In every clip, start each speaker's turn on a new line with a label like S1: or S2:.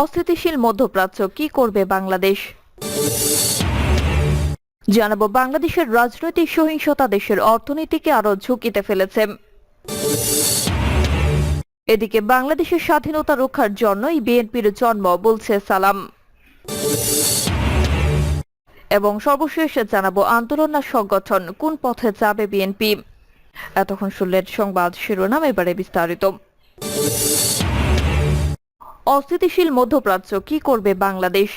S1: অস্থিতিশীল মধ্যপ্রাচ্য কি করবে বাংলাদেশ? জানাব, বাংলাদেশের রাজনৈতিক সহিংসতা দেশের অর্থনীতিকে আরও ঝুঁকিতে ফেলেছে। এদিকে বাংলাদেশের স্বাধীনতা রক্ষার জন্যই বিএনপির জন্ম, বলছে সালাম। এবং সর্বশেষ জানাব আন্দোলন না সংগঠন কোন পথে যাবে বিএনপি? এতক্ষণ শুনলেন সংবাদ শিরোনাম, এবারে বিস্তারিত। অস্থিতিশীল মধ্যপ্রাচ্য কি করবে বাংলাদেশ?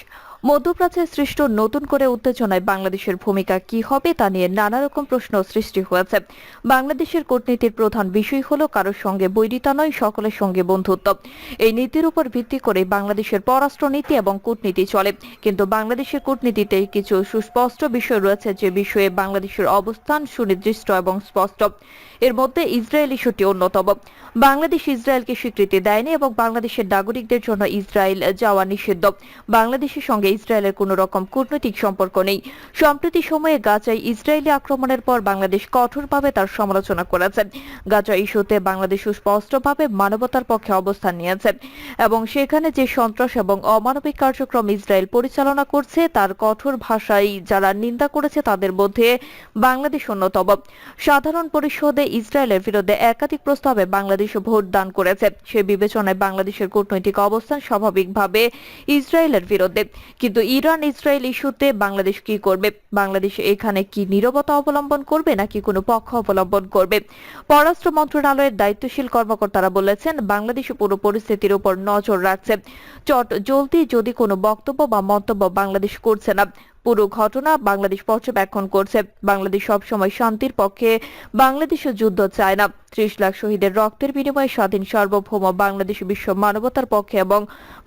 S1: মধ্যপ্রাচ্যে সৃষ্ট নতুন করে উত্তেজনায় বাংলাদেশের ভূমিকা কি হবে তা নিয়ে নানা রকম প্রশ্ন সৃষ্টি হয়েছে। বাংলাদেশের কূটনীতির প্রধান বিষয় হলো কারোর সঙ্গে বৈরিতা নয়, সকলের সঙ্গে বন্ধুত্ব। এই নীতির উপর ভিত্তি করে বাংলাদেশের পররাষ্ট্রনীতি এবং কূটনীতি চলে। কিন্তু বাংলাদেশের কূটনীতিতে কিছু সুস্পষ্ট বিষয় রয়েছে যে বিষয়ে বাংলাদেশের অবস্থান সুনির্দিষ্ট এবং স্পষ্ট। এর মধ্যে ইসরায়েল ইস্যুটি অন্যতম। বাংলাদেশ ইসরায়েলকে স্বীকৃতি দেয়নি এবং বাংলাদেশের নাগরিকদের জন্য ইসরায়েল যাওয়া নিষিদ্ধ। বাংলাদেশের সঙ্গে ইসরায়েলের কোনো রকম কূটনৈতিক সম্পর্ক নেই। সম্প্রতি সময়ে গাজায় ইসরায়েলি আক্রমণের পর বাংলাদেশ কঠোরভাবে তার সমালোচনা করেছে। গাজা ইস্যুতে বাংলাদেশ সুস্পষ্টভাবে মানবতার পক্ষে অবস্থান নিয়েছে এবং সেখানে যে সন্ত্রাস এবং অমানবিক কার্যক্রম ইসরায়েল পরিচালনা করছে, তার কঠোর ভাষায় যারা নিন্দা করেছে, তাদের মধ্যে বাংলাদেশ অন্যতম। সাধারণ পরিষদে ইসরায়েলের বিরুদ্ধে একাধিক প্রস্তাবে বাংলাদেশ ভোট দান করেছে। সে বিবেচনায় বাংলাদেশের কূটনৈতিক অবস্থান স্বাভাবিকভাবে ইসরায়েলের বিরুদ্ধে। কিন্তু ইরান, ইসরায়েল ইস্যুতে বাংলাদেশ কি করবে? বাংলাদেশ এখানে কি নিরবতা অবলম্বন করবে নাকি কোনো পক্ষ অবলম্বন করবে? পররাষ্ট্র মন্ত্রণালয়ের দায়িত্বশীল কর্মকর্তারা বলেছেন, বাংলাদেশ পুরো পরিস্থিতির উপর নজর রাখছে। চট, জলদি যদি কোনো বক্তব্য বা মন্তব্য বাংলাদেশ করছে না পুরো ঘটনা বাংলাদেশ পর্যবেক্ষণ করছে। বাংলাদেশ সবসময় শান্তির পক্ষে বাংলাদেশের যুদ্ধ চায় না। ত্রিশ লাখ শহীদের রক্তের বিনিময়ে স্বাধীন সার্বভৌম বাংলাদেশ বিশ্ব মানবতার পক্ষে এবং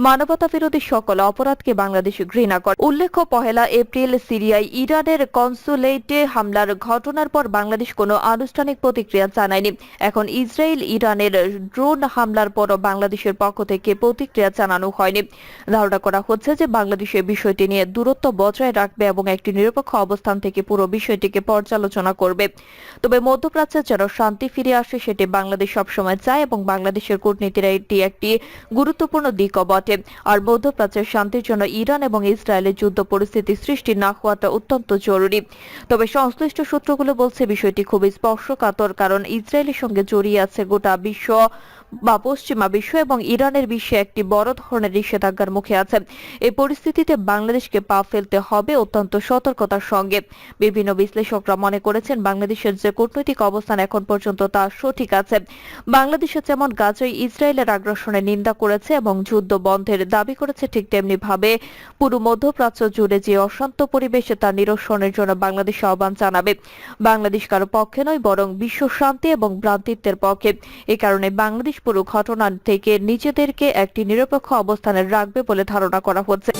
S1: মানবতা বিরোধী সকল অপরাধকে বাংলাদেশ ঘৃণা করে। উল্লেখ্য, পহেলা এপ্রিল সিরিয়ায় ইরানের কনসুলেটে হামলার ঘটনার পর বাংলাদেশ কোনো আনুষ্ঠানিক প্রতিক্রিয়া জানায়নি। এখন ইসরায়েল ইরানের ড্রোন হামলার পরও বাংলাদেশের পক্ষ থেকে প্রতিক্রিয়া জানানো হয়নি। ধারণা করা হচ্ছে যে বাংলাদেশ এই বিষয়টি নিয়ে দূরত্ব বজায় রাখবে এবং একটি নিরপেক্ষ অবস্থান থেকে পুরো বিষয়টিকে পর্যালোচনা করবে। তবে মধ্যপ্রাচ্যে যেন শান্তি ফিরে আসে, সেটি বাংলাদেশ সবসময় চায় এবং বাংলাদেশের কূটনীতির এটি একটি গুরুত্বপূর্ণ দিকও বটে আর মধ্যপ্রাচ্যের শান্তির জন্য ইরান এবং ইসরায়েলের যুদ্ধ পরিস্থিতি সৃষ্টি না হওয়াটা অত্যন্ত জরুরি। তবে সংশ্লিষ্ট সূত্রগুলো বলছে, বিষয়টি খুবই স্পর্শকাতর, কারণ ইসরায়েলের সঙ্গে জড়িয়ে আছে গোটা বিশ্ব বা পশ্চিমা বিশ্ব এবং ইরানের বিশ্বে একটি বড় ধরনের নিষেধাজ্ঞার মুখে আছে। এই পরিস্থিতিতে বাংলাদেশকে পা ফেলতে হবে অত্যন্ত সতর্কতার সঙ্গে। বিভিন্ন বিশ্লেষকরা মনে করেছেন, বাংলাদেশের যে কূটনৈতিক অবস্থান এখন পর্যন্ত তা সঠিক আছে। বাংলাদেশে যেমন গাজায় ইসরায়েলের আগ্রাসনের নিন্দা করেছে এবং যুদ্ধ বন্ধের দাবি করেছে, ঠিক তেমনি ভাবে পুরো মধ্যপ্রাচ্য জুড়ে যে অশান্ত পরিবেশে তা নিরসনের জন্য বাংলাদেশ আহ্বান জানাবে। বাংলাদেশ কারও পক্ষে নয়, বরং বিশ্ব শান্তি এবং ভ্রাতৃত্বের পক্ষে। এ কারণে বাংলাদেশ পুরো ঘটনা থেকে নিজেদেরকে একটি নিরপেক্ষ অবস্থানে রাখবে বলে ধারণা করা হচ্ছে।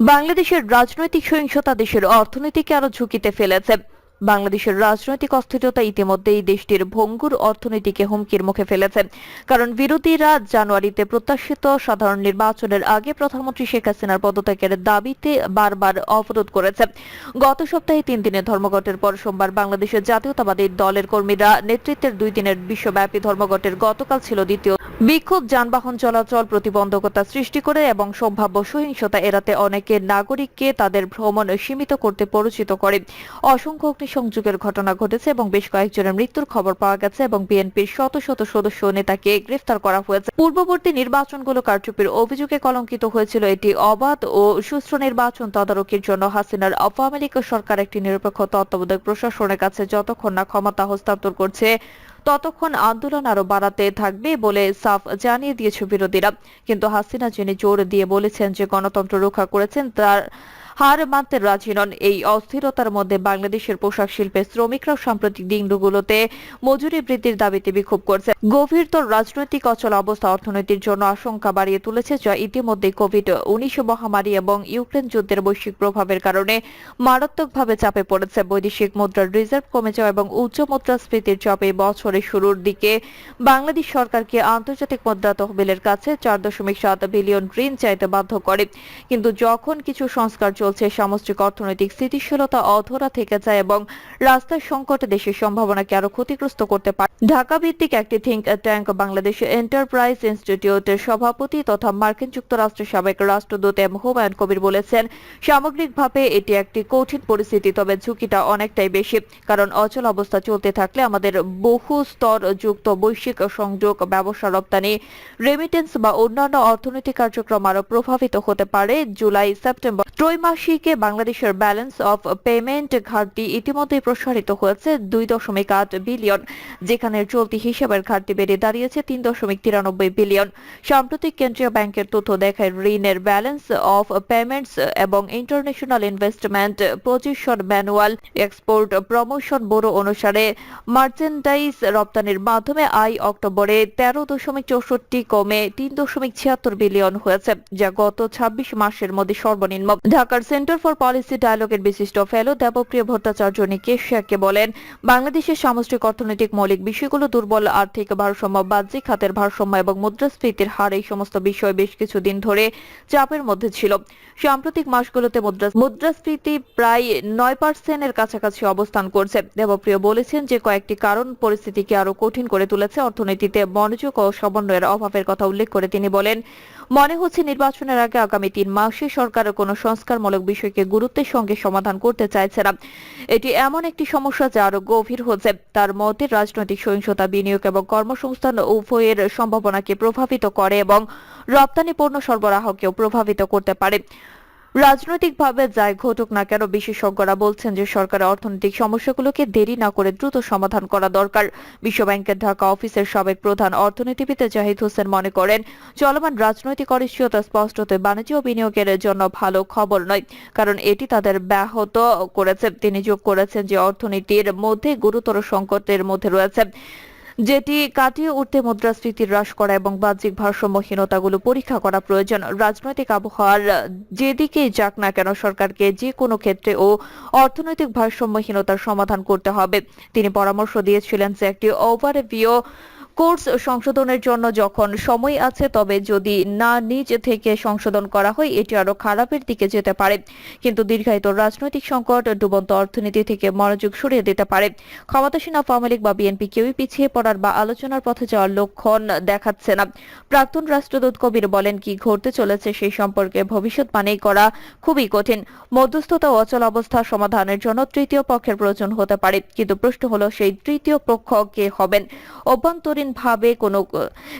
S1: বাংলাদেশের রাজনৈতিক সহিংসতা দেশের অর্থনীতিকে আরও ঝুঁকিতে ফেলেছে। বাংলাদেশের রাজনৈতিক অস্থিরতা ইতিমধ্যেই দেশটির ভঙ্গুর অর্থনীতিকে হুমকির মুখে ফেলেছে। কারণ বিরোধীরা জানুয়ারিতে প্রত্যাশিত সাধারণ নির্বাচনের আগে প্রধানমন্ত্রী শেখ হাসিনার পদত্যাগের দাবিতে বারবার অবরোধ করেছে। গত সপ্তাহে তিন দিনের ধর্মঘটের পর সোমবার বাংলাদেশের জাতীয়তাবাদী দলের কর্মীরা নেতৃত্বের দুই দিনের বিশ্বব্যাপী ধর্মঘটের গতকাল ছিল দ্বিতীয়। বিক্ষোভ, যানবাহন চলাচল প্রতিবন্ধকতা সৃষ্টি করে এবং সম্ভাব্য সহিংসতা এড়াতে অনেকে নাগরিককে তাদের ভ্রমণ সীমিত করতে পরিচিত করে। অসংখ্য অগ্নিসংযোগের ঘটনা ঘটেছে এবং বেশ কয়েকজনের মৃত্যুর খবর পাওয়া গেছে এবং বিএনপির শত শত সদস্য নেতাকে গ্রেফতার করা হয়েছে। পূর্ববর্তী নির্বাচনগুলো কারচুপির অভিযোগে কলঙ্কিত হয়েছিল এটি অবাধ ও সুষ্ঠু নির্বাচন তদারকির জন্য হাসিনার আওয়ামী লীগ সরকার একটি নিরপেক্ষ তত্ত্বাবধায়ক প্রশাসনের কাছে যতক্ষণ না ক্ষমতা হস্তান্তর করছে, ততক্ষণ আন্দোলন আরও বাড়াতে থাকবে বলে সাফ জানিয়ে দিয়েছে বিরোধীরা। কিন্তু হাসিনা যিনি জোর দিয়ে বলেছেন যে গণতন্ত্র রক্ষা করেছেন, তার হার মানতে রাজি নন। এই অস্থিরতার মধ্যে বাংলাদেশের পোশাক শিল্পের শ্রমিকরাও সাম্প্রতিক দিনগুলোতে মজুরি বৃদ্ধির দাবিতে বিক্ষোভ করছে। গভীরতর রাজনৈতিক অচল অবস্থা অর্থনীতির জন্য আশঙ্কা বাড়িয়ে তুলেছে, যা ইতিমধ্যে কোভিড উনিশ মহামারী এবং ইউক্রেন যুদ্ধের বৈশ্বিক প্রভাবের কারণে মারাত্মকভাবে চাপে পড়েছে। বৈদেশিক মুদ্রার রিজার্ভ কমে যাওয়া এবং উচ্চ মুদ্রাস্ফীতির চাপে বছরের শুরুর দিকে বাংলাদেশ সরকারকে আন্তর্জাতিক মুদ্রা তহবিলের কাছে চার দশমিক সাত বিলিয়ন ঋণ চাইতে বাধ্য করে। কিন্তু যখন কিছু সংস্কার চলছে সামুদ্রিক অর্থনৈতিক স্থিতিশীলতা অধরা থেকে যায় এবং রাস্তার সংকট দেশের সম্ভাবনাকে আরও ক্ষতিগ্রস্ত করতে পারে। ঢাকা ভিত্তিক একটি থিঙ্ক ট্যাঙ্ক বাংলাদেশ এন্টারপ্রাইজ ইনস্টিটিউটের সভাপতি তথা মার্কিন যুক্তরাষ্ট্রের সাবেক রাষ্ট্রদূত এম হুমায়ুন কবির বলেছেন, সামগ্রিকভাবে এটি একটি কঠিন পরিস্থিতি, তবে ঝুঁকিটা অনেকটাই বেশি, কারণ অচল অবস্থা চলতে থাকলে আমাদের বহু স্তর যুক্ত বৈশ্বিক সংযোগ, ব্যবসা রপ্তানি রেমিটেন্স বা অন্যান্য অর্থনৈতিক কার্যক্রম আরও প্রভাবিত হতে পারে জুলাই, সেপ্টেম্বর। ত্রৈমাসিকে বাংলাদেশের ব্যালেন্স অফ পেমেন্ট ঘাটতি ইতিমধ্যেই প্রসারিত হয়েছে দুই দশমিক আট বিলিয়ন যেখানে চলতি হিসাবের ঘাটতি বেড়ে দাঁড়িয়েছে তিন দশমিক তিরানব্বই বিলিয়ন সাম্প্রতিক কেন্দ্রীয় ব্যাংকের তথ্য দেখায় ঋণের ব্যালেন্স অফ পেমেন্টস এবং international investment position manual export promotion bureau অনুসারে মার্চেন্ডাইজ রপ্তানির মাধ্যমে আয় অক্টোবরে তেরো দশমিক চৌষট্টি কমে তিন দশমিক ছিয়াত্তর বিলিয়ন হয়েছে, যা গত ছাব্বিশ মাসের মধ্যে সর্বনিম্ন। ঢাকার সেন্টার ফর পলিসি ডায়ালগের বিশিষ্ট ফেলো দেবপ্রিয় ভট্টাচার্য নিকেশিয়াকে বলেন, বাংলাদেশের সামুদ্রিক অর্থনৈতিক মৌলিক বিষয়গুলো দুর্বল, আর্থিক ভারসাম্য, বাহ্যিক খাতের ভারসাম্য এবং মুদ্রাস্ফীতির হার এই সমস্ত বিষয় বেশ কিছুদিন ধরে চাপের মধ্যে ছিল। সাম্প্রতিক মাসগুলোতে মুদ্রাস্ফীতি প্রায় নয় পার্সেন্টের কাছাকাছি অবস্থান করছে। দেবপ্রিয় বলেছেন যে কয়েকটি কারণ পরিস্থিতিকে আরও কঠিন করে তুলেছে অর্থনীতিতে মনোযোগ ও সমন্বয়ের অভাবের কথা উল্লেখ করে তিনি বলেন, মনে হচ্ছে নির্বাচনের আগে আগামী তিন মাসে সরকার কোনো সংস্কারমূলক বিষয়কে গুরুত্বের সঙ্গে সমাধান করতে চাইছে না। এটি এমন একটি সমস্যা যা আরও গভীর হচ্ছে। তার মতে রাজনৈতিক সহিংসতা বিনিয়োগ এবং কর্মসংস্থান উভয়ের সম্ভাবনাকে প্রভাবিত করে এবং রপ্তানি পণ্য সরবরাহকেও প্রভাবিত করতে পারে। রাজনৈতিকভাবে যাই ঘটুক না কেন, বিশেষজ্ঞরা বলছেন যে সরকারের অর্থনৈতিক সমস্যাগুলোকে দেরি না করে দ্রুত সমাধান করা দরকার। বিশ্বব্যাংকের ঢাকা অফিসের সাবেক প্রধান অর্থনীতিবিদ জাহিদ হোসেন মনে করেন, চলমান রাজনৈতিক অনিশ্চয়তা স্পষ্টত বাণিজ্য বিনিয়োগের জন্য ভালো খবর নয়, কারণ এটি তাদের ব্যাহত করেছে। তিনি যোগ করেছেন যে অর্থনীতির মধ্যে গুরুতর সংকটের মধ্যে রয়েছে। যেটি কাটিয়ে উঠতে মুদ্রাস্ফীতি হ্রাস করা এবং বাহ্যিক ভারসাম্যহীনতাগুলো পরীক্ষা করা প্রয়োজন। রাজনৈতিক আবহাওয়ার যেদিকেই যাক না কেন সরকারকে যে কোনো ক্ষেত্রে ও অর্থনৈতিক ভারসাম্যহীনতার সমাধান করতে হবে। তিনি পরামর্শ দিয়েছিলেন যে একটি ওভারভিউ কোর্স সংশোধনের জন্য যখন সময় আছে, তবে যদি না নিজ থেকে সংশোধন করা হয়, এটি আরও খারাপের দিকে যেতে পারে। কিন্তু দীর্ঘায়িত রাজনৈতিক সংকট, ডুবন্ত অর্থনীতি থেকে মনোযোগ সরিয়ে দিতে পারে। ক্ষমতাসীন আওয়ামী লীগ বা বিএনপি কেউই পিছিয়ে পড়ার বা আলোচনার পথে যাওয়ার লক্ষণ দেখাচ্ছে না। প্রাক্তন রাষ্ট্রদূত কবির বলেন, কি ঘটতে চলেছে সেই সম্পর্কে ভবিষ্যৎবাণী করা খুবই কঠিন। মধ্যস্থতা অচল অবস্থা সমাধানের জন্য তৃতীয় পক্ষের প্রয়োজন হতে পারে। কিন্তু প্রশ্ন হলো, সেই তৃতীয় পক্ষ কে হবেন? অভ্যন্তরীণভাবে কোনো,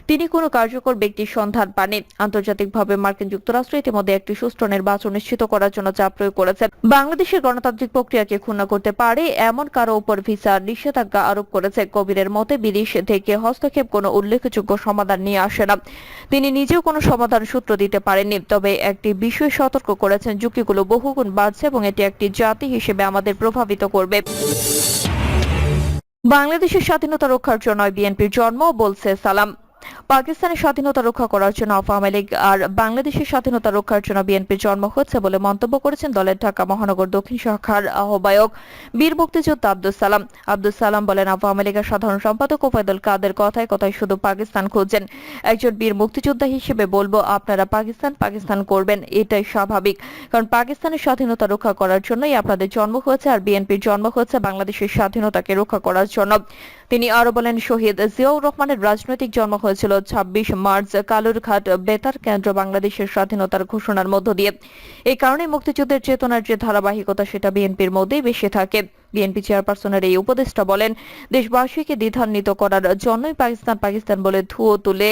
S1: তিনি কোনো কার্যকর ব্যক্তির সন্ধান পাননি। আন্তর্জাতিকভাবে মার্কিন যুক্তরাষ্ট্র ইতিমধ্যে একটি সুষ্ঠু নির্বাচন নিশ্চিত করার জন্য চাপ প্রয়োগ করেছে বাংলাদেশের গণতান্ত্রিক প্রক্রিয়াকে ক্ষুণ্ণ করতে পারে এমন কারও উপর ভিসা নিষেধাজ্ঞা আরোপ করেছে। কবিরের মতে, বিদেশ থেকে হস্তক্ষেপ কোনো উল্লেখযোগ্য সমাধান নিয়ে আসে না। তিনি নিজেও কোনো সমাধান সূত্র দিতে পারেননি। তবে একটি বিষয় সতর্ক করেছেন ঝুঁকিগুলো বহুগুণ বাড়ছে এবং এটি একটি জাতি হিসেবে আমাদের প্রভাবিত করবে। বাংলাদেশের স্বাধীনতা রক্ষার জন্য বিএনপির জন্ম বলছে সালাম। পাকিস্তানের স্বাধীনতা রক্ষা করার জন্য আওয়ামী লীগ আর বাংলাদেশের স্বাধীনতা রক্ষার জন্য বিএনপির জন্ম হচ্ছে বলে মন্তব্য করেছেন দলের ঢাকা মহানগর দক্ষিণ শাখার আহ্বায়ক বীর মুক্তিযোদ্ধা আব্দুল সালাম। আব্দুল সালাম বলেন, আওয়ামী লীগের সাধারণ সম্পাদক ওবায়দুল কাদের কথায় কথায় শুধু পাকিস্তান খুঁজছেন। একজন বীর মুক্তিযোদ্ধা হিসেবে বলব, আপনারা পাকিস্তান পাকিস্তান করবেন, এটাই স্বাভাবিক। কারণ পাকিস্তানের স্বাধীনতা রক্ষা করার জন্যই আপনাদের জন্ম হয়েছে আর বিএনপির জন্ম হয়েছে বাংলাদেশের স্বাধীনতাকে রক্ষা করার জন্য। তিনি আরও বলেন, শহীদ জিয়াউর রহমানের রাজনৈতিক জন্ম হয়েছিল ছাব্বিশ মার্চ কালুরঘাট বেতার কেন্দ্র বাংলাদেশের স্বাধীনতার ঘোষণার মধ্য দিয়ে। এই কারণে মুক্তিযুদ্ধের চেতনার যে ধারাবাহিকতা সেটা বিএনপির মধ্যেই বেশি থাকে। বিএনপি চেয়ারপারসনের এই উপদেষ্টা বলেন, দেশবাসীকে দ্বিধান্বিত করার জন্যই পাকিস্তান পাকিস্তান বলে ধুয়ো তুলে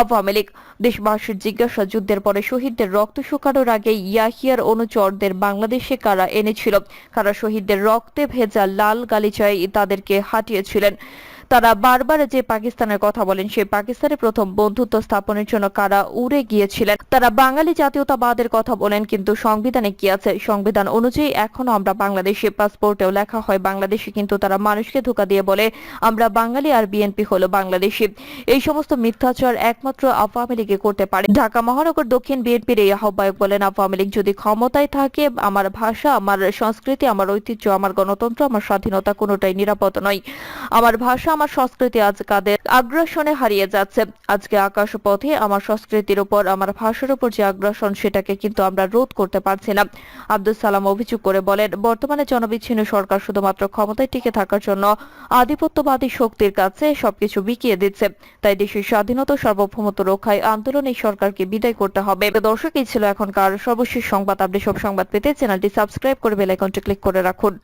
S1: আওয়ামী লীগ। দেশবাসীর জিজ্ঞাসা যুদ্ধের পরে শহীদদের রক্ত শুকানোর আগে ইয়াহিয়ার অনুচরদের বাংলাদেশে কারা এনেছিল? কারা শহীদদের রক্তে ভেজা লাল গালিচায় তাদেরকে হাঁটিয়েছিলেন? তারা বারবার যে পাকিস্তানের কথা বলেন, সেই পাকিস্তানে প্রথম বন্ধুত্ব স্থাপনের জন্য কারা উড়ে গিয়েছিলেন? তারা বাঙালি জাতীয়তাবাদের কথা বলেন, কিন্তু সংবিধানে কি আছে? সংবিধান অনুযায়ী এখনও আমরা বাংলাদেশে পাসপোর্টেও লেখা হয়। বাংলাদেশে কিন্তু তারা মানুষকে ধোকা দিয়ে বলে, আমরা বাঙালি আর বিএনপি হলো বাংলাদেশি। এই সমস্ত মিথ্যাচার একমাত্র আওয়ামী লীগে করতে পারে। ঢাকা মহানগর দক্ষিণ বিএনপির এই আহ্বায়ক বলেন, আওয়ামী লীগ যদি ক্ষমতায় থাকে, আমার ভাষা, আমার সংস্কৃতি, আমার ঐতিহ্য, আমার গণতন্ত্র, আমার স্বাধীনতা কোনোটাই নিরাপদ নয়। আমার ভাষা আমার সংস্কৃতি আজ কাদের আগ্রাসনে হারিয়ে যাচ্ছে। আজকে আকাশ পথে আমার সংস্কৃতির উপর, আমার ভাষার উপর যে আগ্রাসন, সেটাকে কিন্তু আমরা রোধ করতে পারছি না। আব্দুল সালাম অভিযোগ করে বলেন, বর্তমানে জনবিচ্ছিন্ন সরকার শুধুমাত্র ক্ষমতায় টিকে থাকার জন্য আধিপত্যবাদী শক্তির কাছে সবকিছু বিকিয়ে দিচ্ছে। তাই দেশের স্বাধীনতা, সার্বভৌমত্ব রক্ষায় আন্দোলন এই সরকারকে বিদায় করতে হবে। দর্শক এই ছিল এখনকার সর্বশেষ সংবাদ। আপনি সব সংবাদ পেতে চ্যানেলটি সাবস্ক্রাইব করে বেল আইকনটি ক্লিক করে রাখুন।